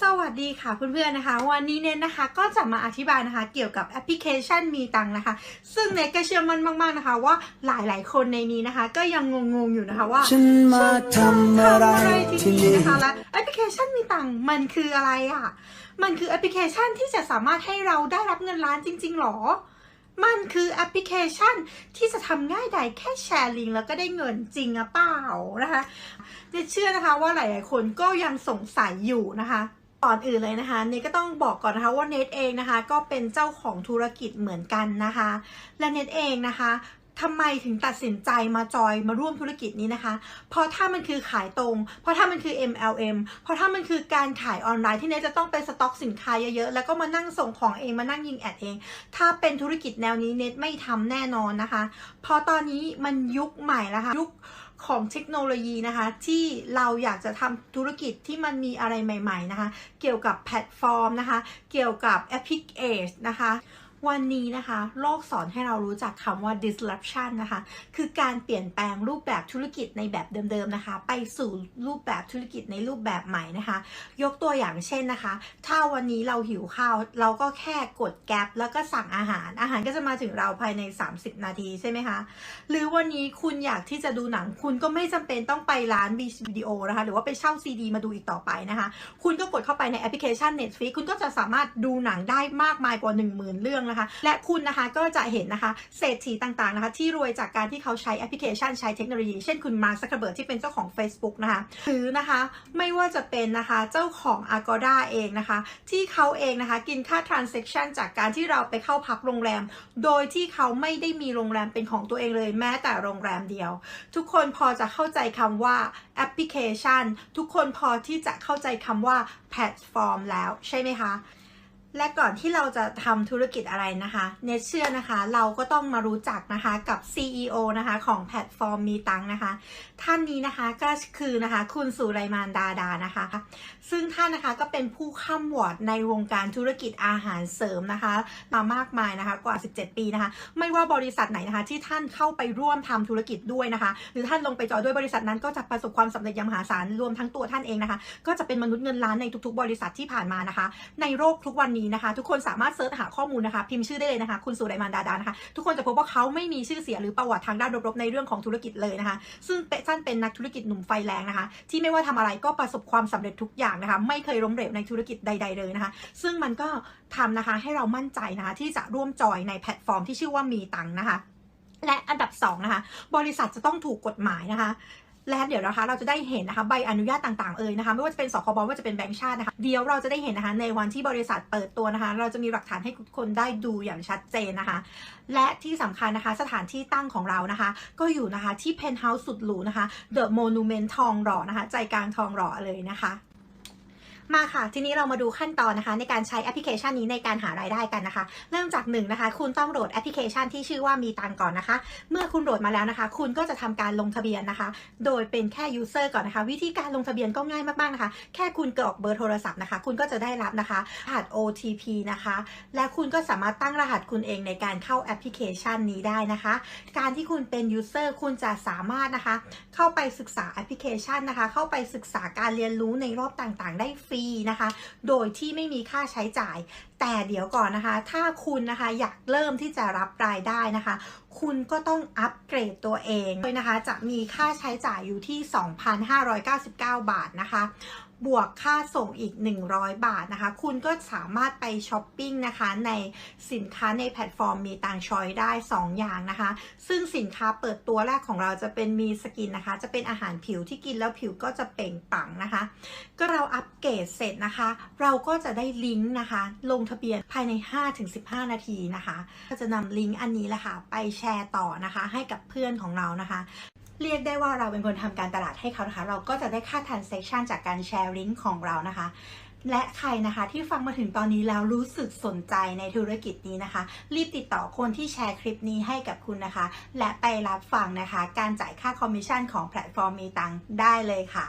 สวัสดีค่ะเพื่อนๆนะคะ วันนี้เน้นนะคะก็จะมาอธิบายนะคะ เกี่ยวกับแอปพลิเคชันมีตังนะคะ ซึ่งเนทก็เชื่อมั่นมากๆนะคะ ว่าหลายๆคนในนี้นะคะ ก็ยังงงๆอยู่นะคะว่าฉันมาทำอะไรที่นี่นะคะและแอปพลิเคชันมีตังมันคืออะไรอะ มันคือแอปพลิเคชันที่จะสามารถให้เราได้รับเงินล้านจริง ๆหรอมันคือแอปพลิเคชันที่จะทำง่ายดายแค่แชร์ลิงก์แล้วก็ได้เงินจริงหรือเปล่านะคะเนเชื่อนะคะว่าหลาย ๆ คนก็ยังสงสัยอยู่นะคะ ก่อนอื่นเลยนะคะเนทก็ต้องบอกก่อนนะคะว่าเนทเองนะคะ ก็เป็นเจ้าของธุรกิจเหมือนกันนะคะ และเนทเองนะคะทำไมถึงตัดสินใจมาจอยมาร่วมธุรกิจนี้นะคะ เพราะถ้ามันคือขายตรง เพราะถ้ามันคือ MLM เพราะถ้ามันคือการขายออนไลน์ที่เนทจะต้องไปสต็อกสินค้าเยอะๆ แล้วก็มานั่งส่งของเองมานั่งยิงแอดเอง ถ้าเป็นธุรกิจแนวนี้เนทไม่ทำแน่นอนนะคะ เพราะตอนนี้มันยุคใหม่แล้วค่ะยุค ของเทคโนโลยีนะคะ ที่เราอยากจะทำธุรกิจที่มันมีอะไรใหม่ ๆนะคะ เกี่ยวกับแพลตฟอร์มนะคะ เกี่ยวกับแอปพลิเคชันนะคะ วันนี้นะคะ โลกสอนให้เรารู้จักคำว่า disruption นะคะ คือการเปลี่ยนแปลงรูปแบบธุรกิจในแบบเดิมๆนะคะ ไปสู่รูปแบบธุรกิจในรูปแบบใหม่นะคะ ยกตัวอย่างเช่นนะคะ ถ้าวันนี้เราหิวข้าว เราก็แค่กดแก๊ปแล้วก็สั่งอาหาร อาหารก็จะมาถึงเราภายใน 30 นาทีใช่ไหมคะ หรือวันนี้คุณอยากที่จะดูหนัง คุณก็ไม่จำเป็นต้องไปร้านวิดีโอนะคะ หรือว่าไปเช่าซีดีมาดูอีกต่อไปนะคะ คุณก็กดเข้าไปในแอปพลิเคชัน Netflix คุณก็จะสามารถดูหนังได้มากมายกว่า 10,000 เรื่องนะคะ และคุณนะคะก็จะเห็นนะคะเศรษฐีต่างๆนะคะ ที่รวยจากการที่เขาใช้แอปพลิเคชันใช้เทคโนโลยี เช่นคุณมาร์คซักเครเบิร์กที่เป็นเจ้าของ Facebook นะคะหรือนะคะไม่ว่าจะเป็นนะคะเจ้าของ Agoda เองนะคะ ที่เขาเองนะคะกินค่า transaction จากการที่เราไปเข้าพักโรงแรม โดยที่เขาไม่ได้มีโรงแรมเป็นของตัวเองเลยแม้แต่โรงแรมเดียว ทุกคนพอจะเข้าใจคำว่าแอปพลิเคชัน ทุกคนพอที่จะเข้าใจคำว่าแพลตฟอร์มแล้วใช่ไหมคะ และก่อนที่เราจะทำธุรกิจอะไรนะคะเนเชื่อนะคะ เราก็ต้องมารู้จักนะคะกับ CEO นะคะของแพลตฟอร์มมีตังนะคะ ท่านนี้นะคะก็คือนะคะคุณสุไรมานดาดานะคะ ซึ่งท่านนะคะก็เป็นผู้ข้ามวอร์ดในวงการธุรกิจอาหารเสริมนะคะ มามากมายนะคะกว่า 17 ปีนะคะ ไม่ว่าบริษัทไหนนะคะ ที่ท่านเข้าไปร่วมทำธุรกิจด้วยนะคะ หรือท่านลงไปจอยด้วยบริษัทนั้นก็จะประสบความสำเร็จอย่างมหาศาลรวมทั้งตัวท่านเองนะคะ ก็จะเป็นมนุษย์เงินล้านในทุกๆ บริษัทที่ผ่านมานะคะ ในโลกทุกวันนี้นะคะ ทุกคนสามารถเสิร์ชหาข้อมูลนะคะ พิมพ์ชื่อได้เลยนะคะ คุณสุไรมานดาดานะคะ ทุกคนจะพบว่าเขาไม่มีชื่อเสียหรือประวัติทางด้านรบๆในเรื่องของธุรกิจเลยนะคะ ซึ่งท่านเป็นนักธุรกิจหนุ่มไฟแรงนะคะ ที่ไม่ว่าทำอะไรก็ประสบความสำเร็จทุกอย่างนะคะ ไม่เคยล้มเหลวในธุรกิจใด ๆเลยนะคะ ซึ่งมันก็ทำนะคะให้เรามั่นใจนะคะที่จะร่วมจอยในแพลตฟอร์มที่ชื่อว่ามีตังค์นะคะและอันดับสองนะคะบริษัทจะต้องถูกกฎหมายนะคะ และเดี๋ยวนะคะเราจะได้เห็นนะคะใบอนุญาตต่างๆเอ่ยนะคะไม่ว่าจะเป็นสคบไม่ว่าจะเป็นแบงก์ชาตินะคะเดี๋ยวเราจะได้เห็นนะคะในวันที่บริษัทเปิดตัวนะคะ เราจะมีหลักฐานให้ทุกคนได้ดูอย่างชัดเจนนะคะ และที่สำคัญนะคะสถานที่ตั้งของเรานะคะ ก็อยู่นะคะที่เพนท์เฮาส์สุดหรูนะคะเดอะโมนูเมนต์ทองหล่อนะคะ ใจกลางทองหล่อเลยนะคะ มาค่ะ ทีนี้เรามาดูขั้นตอนนะคะ ในการใช้แอปพลิเคชันนี้ในการหารายได้กันนะคะ เริ่มจากหนึ่งนะคะ คุณต้องโหลดแอปพลิเคชันที่ชื่อว่ามีตังก่อนนะคะ เมื่อคุณโหลดมาแล้วนะคะ คุณก็จะทำการลงทะเบียนนะคะ โดยเป็นแค่ user ก่อนนะคะ วิธีการลงทะเบียนก็ง่ายมากๆนะคะ แค่คุณกรอกเบอร์โทรศัพท์นะคะ คุณก็จะได้รับนะคะรหัส OTP นะคะ และคุณก็สามารถตั้งรหัสคุณเองในการเข้าแอปพลิเคชันนี้ได้นะคะ การที่คุณเป็น user คุณจะสามารถนะคะ เข้าไปศึกษาแอปพลิเคชันนะคะ เข้าไปศึกษาการเรียนรู้ในรอบต่างๆ ได้ฟรีนะคะ โดยที่ไม่มีค่าใช้จ่าย แต่เดี๋ยวก่อนนะคะ ถ้าคุณนะคะอยากเริ่มที่จะรับรายได้นะคะ คุณก็ต้องอัปเกรดตัวเองโดยนะคะ จะมีค่าใช้จ่ายอยู่ที่ 2,599 บาทนะคะ บวกค่าส่งอีก 100 บาทนะคะ คุณก็สามารถไปช้อปปิ้งนะคะในสินค้าในแพลตฟอร์มมีตังชอยได้ 2 อย่างนะคะ ซึ่งสินค้าเปิดตัวแรกของเราจะเป็นมีสกินนะคะ จะเป็นอาหารผิวที่กินแล้วผิวก็จะเปล่งปังนะคะ ก็เราอัปเกรดเสร็จนะคะ เราก็จะได้ลิงก์นะคะ ลงทะเบียนภายใน 5-15 นาทีนะคะ ก็จะนำลิงก์อันนี้แหละค่ะไปแชร์ต่อนะคะ ให้กับเพื่อนของเรานะคะ เรียกได้ว่าเราเป็นคนทำการตลาดให้เขานะคะ เราก็จะได้ค่า transaction จากการแชร์ลิงก์ของเรานะคะและใครนะคะที่ฟังมาถึงตอนนี้แล้วรู้สึกสนใจในธุรกิจนี้นะคะ รีบติดต่อคนที่แชร์คลิปนี้ให้กับคุณนะคะ และไปรับฟังนะคะ การจ่ายค่าคอมมิชชั่นของแพลตฟอร์มมีตังได้เลยค่ะ